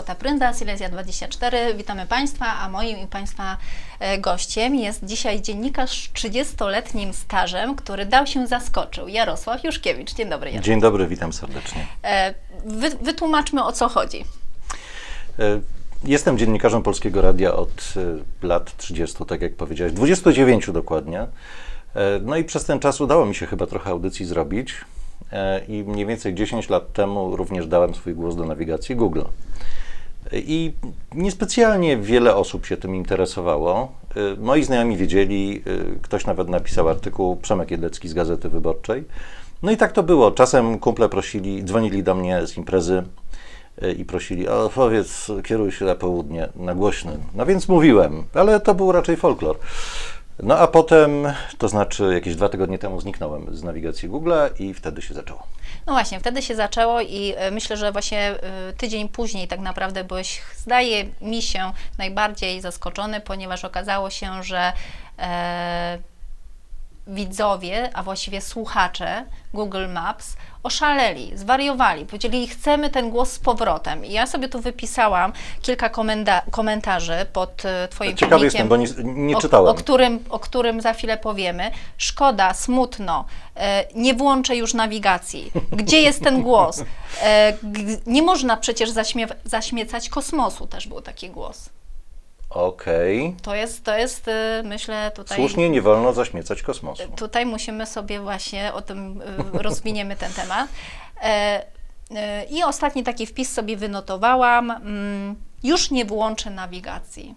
Dorota Prynda, Silesia24. Witamy Państwa, a moim i Państwa e, gościem jest dzisiaj dziennikarz z 30-letnim stażem, który dał się zaskoczył. Jarosław Juszkiewicz. Dzień dobry. Jarosław. Dzień dobry, witam serdecznie. E, Wy, wytłumaczmy o co chodzi. E, Jestem dziennikarzem Polskiego Radia od lat 30, tak jak powiedziałeś, 29 dokładnie. No i przez ten czas udało mi się chyba trochę audycji zrobić i mniej więcej 10 lat temu również dałem swój głos do nawigacji Google. I niespecjalnie wiele osób się tym interesowało. E, Moi znajomi wiedzieli, e, ktoś nawet napisał artykuł, Przemek Jedlecki z Gazety Wyborczej. No i tak to było. Czasem kumple prosili, dzwonili do mnie z imprezy e, i prosili, o powiedz, kieruj się na południe, na głośnym. No więc mówiłem, ale to był raczej folklor. No a potem, to znaczy jakieś dwa tygodnie temu zniknąłem z nawigacji Google i wtedy się zaczęło. No właśnie, wtedy się zaczęło i e, myślę, że właśnie e, tydzień później tak naprawdę byłeś, zdaje mi się, najbardziej zaskoczony, ponieważ okazało się, że e, widzowie, a właściwie słuchacze Google Maps oszaleli, zwariowali, powiedzieli, chcemy ten głos z powrotem. I ja sobie tu wypisałam kilka komentarzy pod e, Twoim Ciekawy filmikiem. jestem, bo nie, nie o, czytałem. O którym, o którym za chwilę powiemy. Szkoda, smutno, e, nie włączę już nawigacji. Gdzie jest ten głos? E, nie można przecież zaśmie- zaśmiecać kosmosu, też był taki głos. Okej. To jest, to jest e, myślę, tutaj... Słusznie, nie wolno zaśmiecać kosmosu. Tutaj musimy sobie właśnie o tym y, rozwiniemy ten temat. E, e, I ostatni taki wpis sobie wynotowałam. Mm, Już nie włączę nawigacji.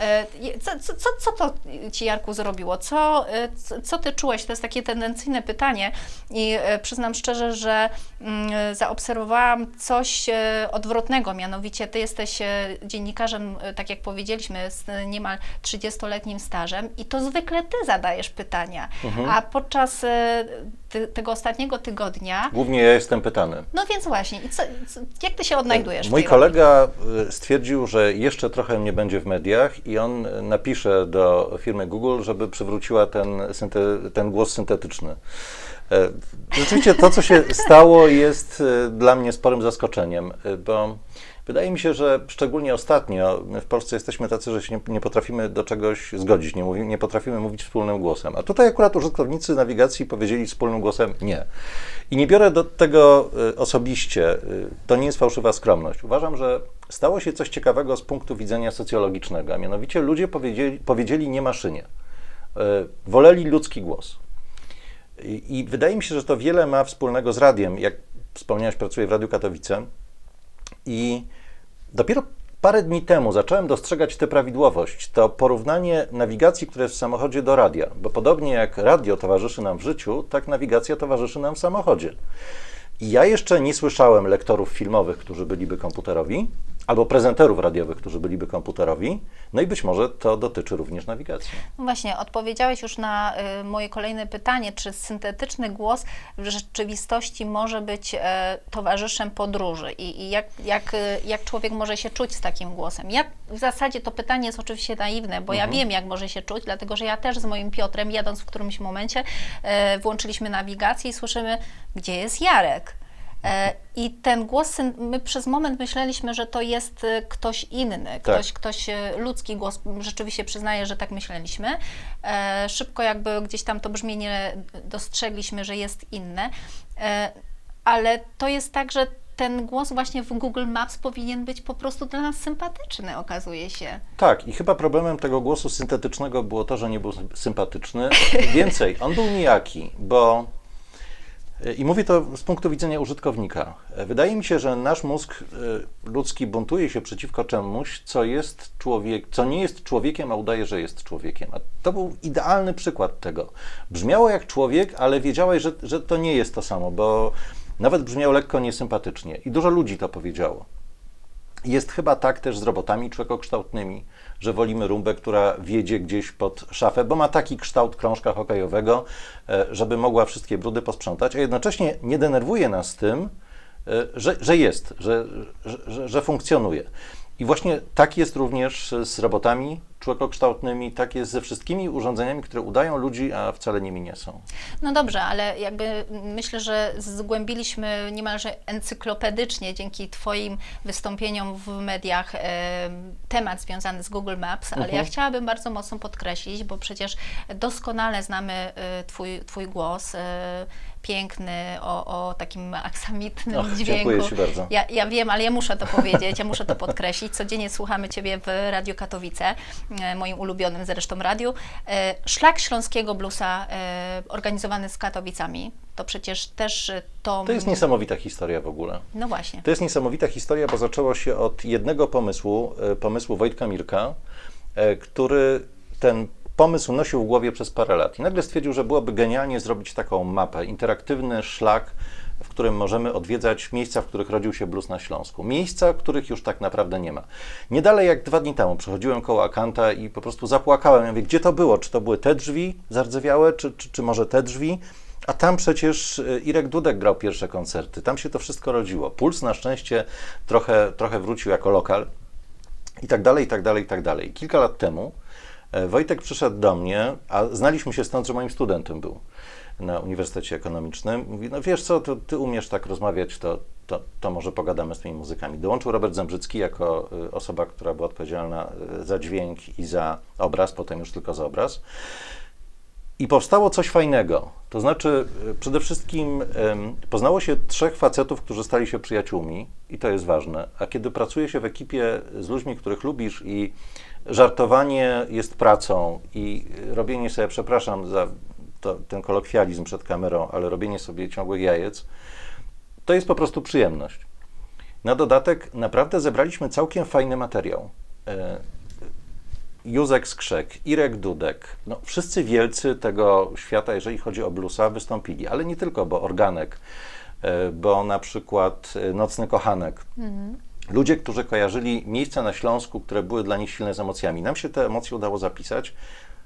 E, Co, co, co, to Ci, Jarku, zrobiło? Co, e, co, Ty czułeś? To jest takie tendencyjne pytanie i e, przyznam szczerze, że mm, zaobserwowałam coś e, odwrotnego, mianowicie Ty jesteś e, dziennikarzem, e, tak jak powiedzieliśmy, z e, niemal 30-letnim stażem i to zwykle Ty zadajesz pytania, a podczas e, ty, tego ostatniego tygodnia, Głównie ja jestem pytany. no więc właśnie, co, co, jak Ty się odnajdujesz Mój kolega y, stwierdził, że jeszcze trochę mnie będzie w mediach i on y, napisze do firmy Google, żeby przywróciła ten, ten głos syntetyczny. E, Rzeczywiście to, co się stało, jest y, dla mnie sporym zaskoczeniem, y, bo wydaje mi się, że szczególnie ostatnio w Polsce jesteśmy tacy, że się nie, nie potrafimy do czegoś zgodzić, nie, mówi, nie potrafimy mówić wspólnym głosem. A tutaj akurat użytkownicy nawigacji powiedzieli wspólnym głosem nie. I nie biorę do tego y, osobiście, y, to nie jest fałszywa skromność. Uważam, że stało się coś ciekawego z punktu widzenia socjologicznego, a mianowicie ludzie powiedzieli, powiedzieli nie maszynie. Y, Woleli ludzki głos. I, I wydaje mi się, że to wiele ma wspólnego z radiem. Jak wspomniałeś, pracuję w Radiu Katowice i dopiero parę dni temu zacząłem dostrzegać tę prawidłowość. To porównanie nawigacji, która jest w samochodzie, do radia. Bo podobnie jak radio towarzyszy nam w życiu, tak nawigacja towarzyszy nam w samochodzie. I ja jeszcze nie słyszałem lektorów filmowych, którzy byliby komputerowi, albo prezenterów radiowych, którzy byliby komputerowi. No i być może to dotyczy również nawigacji. No Właśnie, odpowiedziałeś już na y, moje kolejne pytanie, czy syntetyczny głos w rzeczywistości może być e, towarzyszem podróży i, i jak, jak, y, jak człowiek może się czuć z takim głosem? Jak, w zasadzie to pytanie jest oczywiście naiwne, bo ja wiem, jak może się czuć, dlatego że ja też z moim Piotrem, jadąc w którymś momencie, e, włączyliśmy nawigację i słyszymy, gdzie jest Jarek. E, I ten głos, my przez moment myśleliśmy, że to jest e, ktoś inny, ktoś, ktoś e, ludzki głos. Rzeczywiście przyznaję, że tak myśleliśmy. Szybko jakby gdzieś tam to brzmienie dostrzegliśmy, że jest inne. Ale to jest tak, że ten głos właśnie w Google Maps powinien być po prostu dla nas sympatyczny, okazuje się. Tak, i chyba problemem tego głosu syntetycznego było to, że nie był sympatyczny. Więcej, on był nijaki, bo i mówię to z punktu widzenia użytkownika. Wydaje mi się, że nasz mózg y, ludzki buntuje się przeciwko czemuś, co jest człowiek, co nie jest człowiekiem, a udaje, że jest człowiekiem. A to był idealny przykład tego. Brzmiało jak człowiek, ale wiedziałeś, że, że to nie jest to samo, bo nawet brzmiał lekko niesympatycznie. I dużo ludzi to powiedziało. Jest chyba tak też z robotami człowiekokształtnymi, że wolimy rumbę, która wiedzie gdzieś pod szafę, bo ma taki kształt krążka hokejowego, e, żeby mogła wszystkie brudy posprzątać, a jednocześnie nie denerwuje nas tym, e, że, że jest, że, że, że funkcjonuje. I właśnie tak jest również z robotami człowiekokształtnymi, tak jest ze wszystkimi urządzeniami, które udają ludzi, a wcale nimi nie są. No dobrze, ale jakby myślę, że zgłębiliśmy niemalże encyklopedycznie dzięki Twoim wystąpieniom w mediach temat związany z Google Maps, ale ja chciałabym bardzo mocno podkreślić, bo przecież doskonale znamy e, Twój, twój głos. E, piękny, o, o takim aksamitnym Och, dźwięku. dziękuję Ci bardzo. Ja, ja wiem, ale ja muszę to powiedzieć, ja muszę to podkreślić. Codziennie słuchamy Ciebie w Radio Katowice, moim ulubionym zresztą radiu. E, Szlak Śląskiego Bluesa e, organizowany z Katowicami, to przecież też e, to... To jest niesamowita historia w ogóle. No właśnie. To jest niesamowita historia, bo zaczęło się od jednego pomysłu, e, pomysłu Wojtka Mirka, e, który ten pomysł nosił w głowie przez parę lat. I nagle stwierdził, że byłoby genialnie zrobić taką mapę, interaktywny szlak, w którym możemy odwiedzać miejsca, w których rodził się blues na Śląsku. Miejsca, których już tak naprawdę nie ma. Nie dalej jak dwa dni temu przechodziłem koło Akanta i po prostu zapłakałem. Ja mówię, gdzie to było? Czy to były te drzwi zardzewiałe, czy, czy, czy może te drzwi? A tam przecież e, Irek Dudek grał pierwsze koncerty. Tam się to wszystko rodziło. Puls na szczęście trochę, trochę wrócił jako lokal i tak dalej, i tak dalej, i tak dalej. Kilka lat temu e, Wojtek przyszedł do mnie, a znaliśmy się stąd, że moim studentem był na Uniwersytecie Ekonomicznym. Mówi, no wiesz co, to ty umiesz tak rozmawiać, to, to, to może pogadamy z tymi muzykami. Dołączył Robert Zembrzycki jako y, osoba, która była odpowiedzialna y, za dźwięk i za obraz, potem już tylko za obraz. I powstało coś fajnego. To znaczy, y, przede wszystkim poznało się trzech facetów, którzy stali się przyjaciółmi, i to jest ważne. A kiedy pracuje się w ekipie z ludźmi, których lubisz, i żartowanie jest pracą, i robienie sobie, przepraszam za to, ten kolokwializm przed kamerą, ale robienie sobie ciągłych jajec, to jest po prostu przyjemność. Na dodatek, naprawdę zebraliśmy całkiem fajny materiał. E, Józek Skrzek, Irek Dudek, no, wszyscy wielcy tego świata, jeżeli chodzi o bluesa, wystąpili, ale nie tylko, bo Organek, e, bo na przykład e, Nocny Kochanek. Ludzie, którzy kojarzyli miejsca na Śląsku, które były dla nich silne z emocjami. Nam się te emocje udało zapisać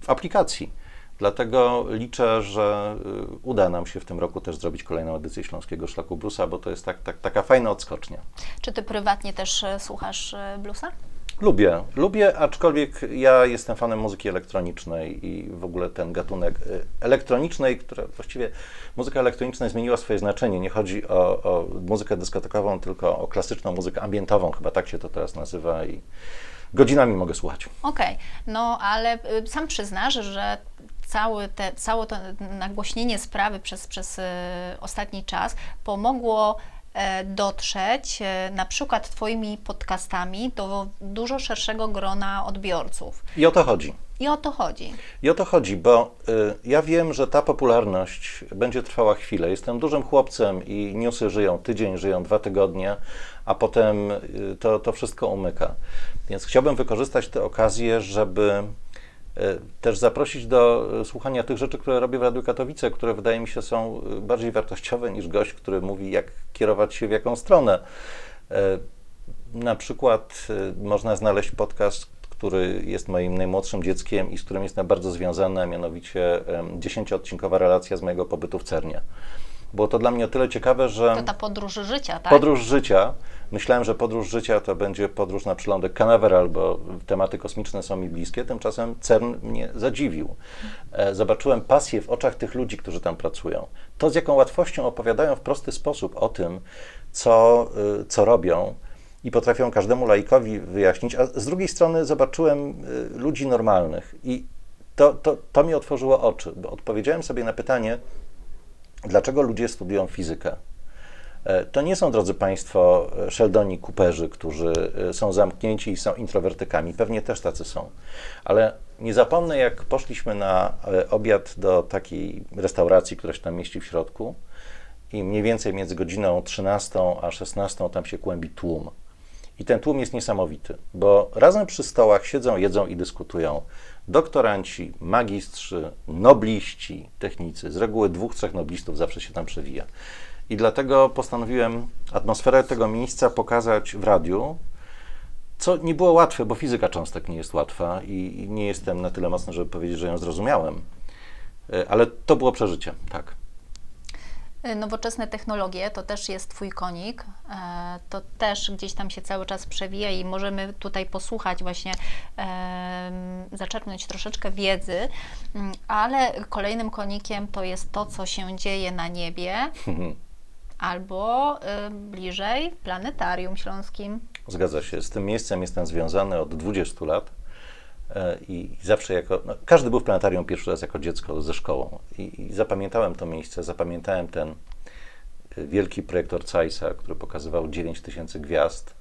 w aplikacji. Dlatego liczę, że y, uda nam się w tym roku też zrobić kolejną edycję Śląskiego Szlaku Bluesa, bo to jest tak, tak, taka fajna odskocznia. Czy Ty prywatnie też e, słuchasz e, bluesa? Lubię, lubię, aczkolwiek ja jestem fanem muzyki elektronicznej i w ogóle ten gatunek y, elektronicznej, która właściwie muzyka elektroniczna zmieniła swoje znaczenie. Nie chodzi o, o muzykę dyskotekową, tylko o klasyczną muzykę ambientową, chyba tak się to teraz nazywa i godzinami mogę słuchać. Okej, no ale y, sam przyznasz, że cały te, całe to nagłośnienie sprawy przez, przez y, ostatni czas pomogło e, dotrzeć e, na przykład Twoimi podcastami do dużo szerszego grona odbiorców. I o to chodzi. I o to chodzi. I o to chodzi, bo y, ja wiem, że ta popularność będzie trwała chwilę. Jestem dużym chłopcem i newsy żyją tydzień, żyją dwa tygodnie, a potem y, to, to wszystko umyka. Więc chciałbym wykorzystać tę okazję, żeby też zaprosić do y, słuchania tych rzeczy, które robię w Radiu Katowice, które wydaje mi się są y, bardziej wartościowe niż gość, który mówi, jak kierować się w jaką stronę. Na przykład można znaleźć podcast, który jest moim najmłodszym dzieckiem i z którym jestem bardzo związany, a mianowicie em, 10-odcinkowa relacja z mojego pobytu w Cernie. Było to dla mnie o tyle ciekawe, że To ta podróż życia, tak? podróż życia, myślałem, że podróż życia to będzie podróż na przylądek Canaveral, bo tematy kosmiczne są mi bliskie, tymczasem CERN mnie zadziwił. E, Zobaczyłem pasję w oczach tych ludzi, którzy tam pracują. To, z jaką łatwością opowiadają w prosty sposób o tym, co, y, co robią i potrafią każdemu laikowi wyjaśnić, a z drugiej strony zobaczyłem y, ludzi normalnych i to, to, to mi otworzyło oczy, bo odpowiedziałem sobie na pytanie, dlaczego ludzie studiują fizykę. E, To nie są, drodzy Państwo, e, Sheldoni Cooperzy, którzy e, są zamknięci i są introwertykami. Pewnie też tacy są. Ale nie zapomnę, jak poszliśmy na obiad do takiej restauracji, która się tam mieści w środku i mniej więcej między godziną 13 a 16 tam się kłębi tłum. I ten tłum jest niesamowity, bo razem przy stołach siedzą, jedzą i dyskutują doktoranci, magistrzy, nobliści, technicy. Z reguły dwóch, trzech noblistów zawsze się tam przewija. I dlatego postanowiłem atmosferę tego miejsca pokazać w radiu, co nie było łatwe, bo fizyka cząstek nie jest łatwa i nie jestem na tyle mocny, żeby powiedzieć, że ją zrozumiałem. E, Ale to było przeżycie, tak. Y, Nowoczesne technologie to też jest Twój konik. E, To też gdzieś tam się cały czas przewija i możemy tutaj posłuchać, właśnie zaczerpnąć troszeczkę wiedzy, Mm, ale kolejnym konikiem to jest to, co się dzieje na niebie albo y, bliżej planetarium śląskim. Zgadza się. Z tym miejscem jestem związany od 20 lat. E, I zawsze jako. No, każdy był w planetarium pierwszy raz jako dziecko ze szkołą. I, I zapamiętałem to miejsce, zapamiętałem ten e, wielki projektor Zeissa, który pokazywał 9 tysięcy gwiazd.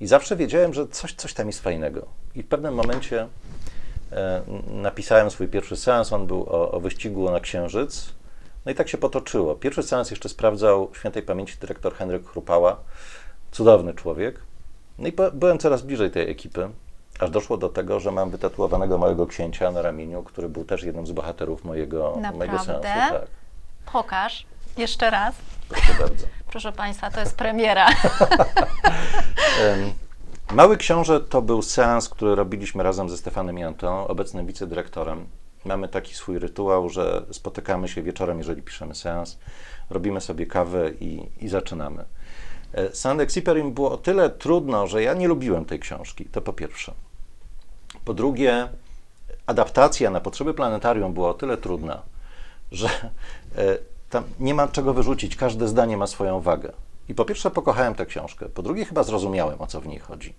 I zawsze wiedziałem, że coś, coś tam jest fajnego. I w pewnym momencie e, napisałem swój pierwszy seans. On był o, o wyścigu na Księżyc. No i tak się potoczyło. Pierwszy seans jeszcze sprawdzał świętej pamięci dyrektor Henryk Chrupała. Cudowny człowiek. No i byłem coraz bliżej tej ekipy, aż doszło do tego, że mam wytatuowanego małego księcia na ramieniu, który był też jednym z bohaterów mojego, mojego seansu. Naprawdę? Tak, Pokaż jeszcze raz. proszę bardzo. Proszę Państwa, to jest premiera. Em, Mały Książę to był seans, który robiliśmy razem ze Stefanem Jantą, obecnym wicedyrektorem. Mamy taki swój rytuał, że spotykamy się wieczorem, jeżeli piszemy seans, robimy sobie kawę i, i zaczynamy. E, Saint-Exupéry mi było o tyle trudno, że ja nie lubiłem tej książki, to po pierwsze. Po drugie, adaptacja na potrzeby planetarium była o tyle trudna, że e, tam nie ma czego wyrzucić, każde zdanie ma swoją wagę. I po pierwsze pokochałem tę książkę, po drugie chyba zrozumiałem, o co w niej chodzi.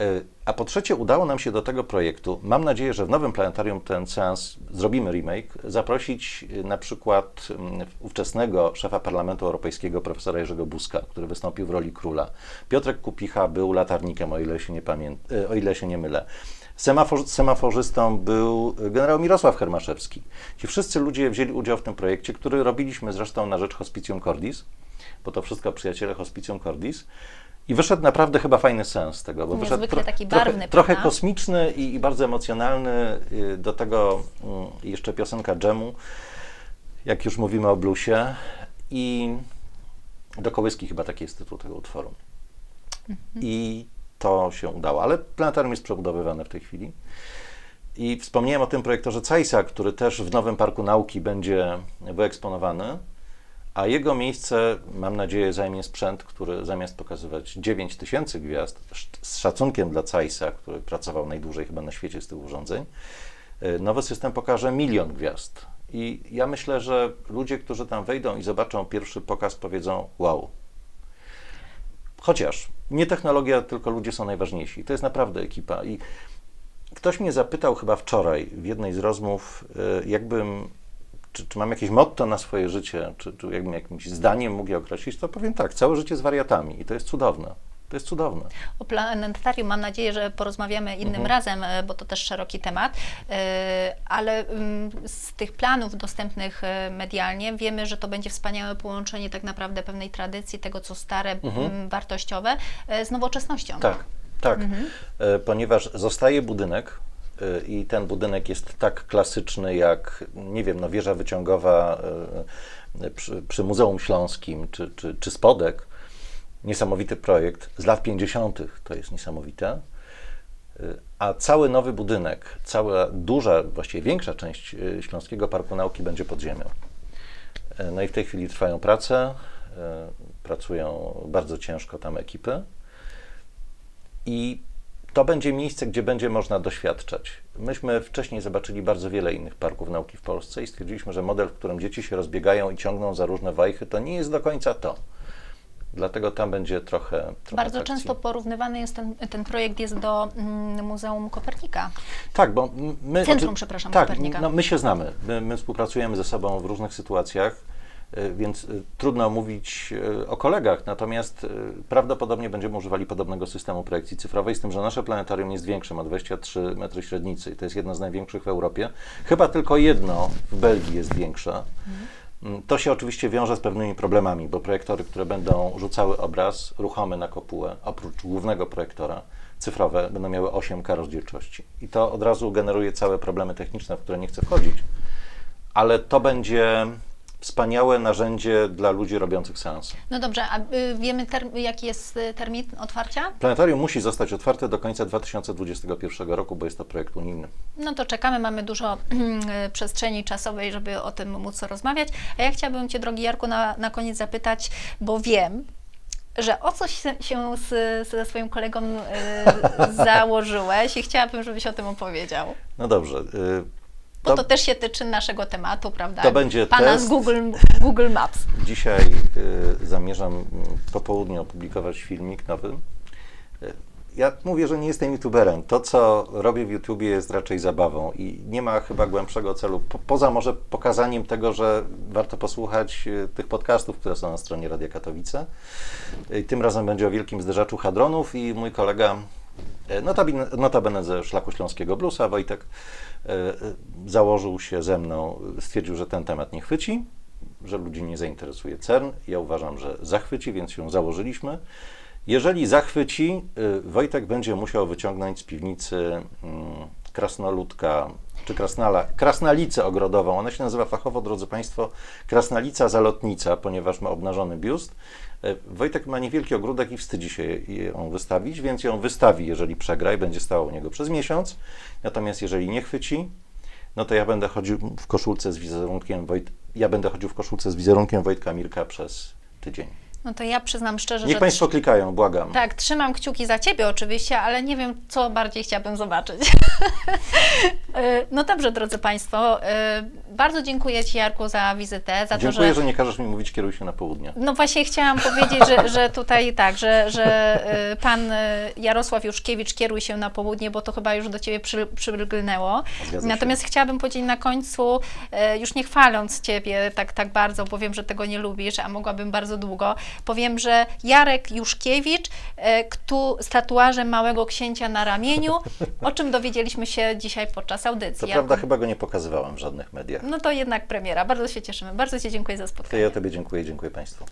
E, A po trzecie udało nam się do tego projektu, mam nadzieję, że w nowym planetarium ten seans zrobimy remake, zaprosić e, na przykład mm, ówczesnego szefa Parlamentu Europejskiego, profesora Jerzego Buzka, który wystąpił w roli króla. Piotrek Kupicha był latarnikiem, o ile się nie, pamię- e, o ile się nie mylę. Semafor- semaforzystą był generał Mirosław Hermaszewski. Ci wszyscy ludzie wzięli udział w tym projekcie, który robiliśmy zresztą na rzecz Hospicjum Cordis, bo to wszystko przyjaciele Hospicjum Cordis. I wyszedł naprawdę chyba fajny sens tego, bo wyszedł Niezwykle taki trochę, barwny, trochę prawda? kosmiczny i, i bardzo emocjonalny. y, Do tego mm, jeszcze piosenka dżemu, jak już mówimy o bluesie. I do kołyski chyba taki jest tytuł tego utworu. I to się udało, ale planetarium jest przebudowywane w tej chwili. I wspomniałem o tym projektorze Zeissa, który też w Nowym Parku Nauki będzie wyeksponowany, a jego miejsce, mam nadzieję, zajmie sprzęt, który zamiast pokazywać 9 tysięcy gwiazd, z szacunkiem dla Zeissa, który pracował najdłużej chyba na świecie z tych urządzeń, y, nowy system pokaże milion gwiazd. I ja myślę, że ludzie, którzy tam wejdą i zobaczą pierwszy pokaz, powiedzą wow. Chociaż nie technologia, tylko ludzie są najważniejsi. To jest naprawdę ekipa. I ktoś mnie zapytał chyba wczoraj w jednej z rozmów, y, jakbym, czy, czy mam jakieś motto na swoje życie, czy, czy jakbym jakimś zdaniem mógł je określić, to powiem tak, całe życie z wariatami i to jest cudowne. To jest cudowne. O planetarium mam nadzieję, że porozmawiamy innym Mhm. razem, e, bo to też szeroki temat, E, ale mm, z tych planów dostępnych e, medialnie wiemy, że to będzie wspaniałe połączenie tak naprawdę pewnej tradycji, tego co stare, mm, wartościowe, z nowoczesnością. Tak, tak. E, Ponieważ zostaje budynek i ten budynek jest tak klasyczny jak, nie wiem, no wieża wyciągowa e, przy, przy Muzeum Śląskim czy, czy, czy Spodek. Niesamowity projekt z lat 50. To jest niesamowite. A cały nowy budynek, cała duża, właściwie większa część Śląskiego Parku Nauki będzie pod ziemią. No i w tej chwili trwają prace, pracują bardzo ciężko tam ekipy. I to będzie miejsce, gdzie będzie można doświadczać. Myśmy wcześniej zobaczyli bardzo wiele innych parków nauki w Polsce i stwierdziliśmy, że model, w którym dzieci się rozbiegają i ciągną za różne wajchy, to nie jest do końca to. Dlatego tam będzie trochę. trochę Bardzo często porównywany jest ten, ten projekt jest do mm, Muzeum Kopernika. Tak, bo my. Centrum, przepraszam, tak, Kopernika. No, my się znamy. My, my współpracujemy ze sobą w różnych sytuacjach, więc y, trudno mówić y, o kolegach. Natomiast prawdopodobnie będziemy używali podobnego systemu projekcji cyfrowej, z tym, że nasze planetarium jest większe, ma 23 metry średnicy i to jest jedno z największych w Europie. Chyba tylko jedno w Belgii jest większe. Mm, To się oczywiście wiąże z pewnymi problemami, bo projektory, które będą rzucały obraz ruchomy na kopułę, oprócz głównego projektora, cyfrowe, będą miały 8K rozdzielczości. I to od razu generuje całe problemy techniczne, w które nie chcę wchodzić, ale to będzie wspaniałe narzędzie dla ludzi robiących seansy. No dobrze, a y, wiemy jaki jest y, termin otwarcia? Planetarium musi zostać otwarte do końca 2021 roku, bo jest to projekt unijny. No to czekamy, mamy dużo y, przestrzeni czasowej, żeby o tym móc rozmawiać. A ja chciałabym Cię, drogi Jarku, na, na koniec zapytać, bo wiem, że o coś się- się z, ze swoim kolegą y, założyłeś i chciałabym, żebyś o tym opowiedział. No dobrze. y, Bo To- to też się tyczy naszego tematu, prawda? To będzie Pana test. z Google, Google Maps. Dzisiaj y, zamierzam mm, po południu opublikować filmik nowy. Y, Ja mówię, że nie jestem youtuberem. To, co robię w YouTubie jest raczej zabawą i nie ma chyba głębszego celu, po, poza może pokazaniem tego, że warto posłuchać y, tych podcastów, które są na stronie Radia Katowice. Y, Tym razem będzie o wielkim zderzaczu hadronów i mój kolega, notabene, notabene ze Szlaku Śląskiego Bluesa, Wojtek, y, y, założył się ze mną, stwierdził, że ten temat nie chwyci, że ludzi nie zainteresuje CERN. Ja uważam, że zachwyci, więc ją założyliśmy. Jeżeli zachwyci, Wojtek będzie musiał wyciągnąć z piwnicy mm, krasnoludka, czy krasnala, krasnalicę ogrodową. Ona się nazywa fachowo, drodzy Państwo, krasnalica zalotnica, ponieważ ma obnażony biust. Y, Wojtek ma niewielki ogródek i wstydzi się ją wystawić, więc ją wystawi, jeżeli przegra i będzie stała u niego przez miesiąc. Natomiast jeżeli nie chwyci, no to ja będę chodził w koszulce z wizerunkiem Wojt... ja będę chodził w koszulce z wizerunkiem Wojtka Mirka przez tydzień. No to ja przyznam szczerze, Niech że Państwo klikają, błagam. Tak, trzymam kciuki za Ciebie oczywiście, ale nie wiem, co bardziej chciałabym zobaczyć. Y, no dobrze, drodzy Państwo, y, bardzo dziękuję Ci Jarku za wizytę, za to, Dziękuję, że... że nie każesz mi mówić, kieruj się na południe. No właśnie chciałam powiedzieć, że, że tutaj tak, że, że y, Pan Jarosław Juszkiewicz kieruj się na południe, bo to chyba już do Ciebie przy. Natomiast chciałabym powiedzieć na końcu, już nie chwaląc Ciebie tak, tak bardzo, bo wiem, że tego nie lubisz, a mogłabym bardzo długo, powiem, że Jarek Juszkiewicz, y, kto, z tatuażem małego księcia na ramieniu, o czym dowiedzieliśmy się dzisiaj podczas audycji. Jarku. prawda chyba go nie pokazywałem w żadnych mediach. No to jednak premiera. Bardzo się cieszymy. Bardzo Ci dziękuję za To spotkanie. ja Tobie dziękuję, dziękuję Państwu.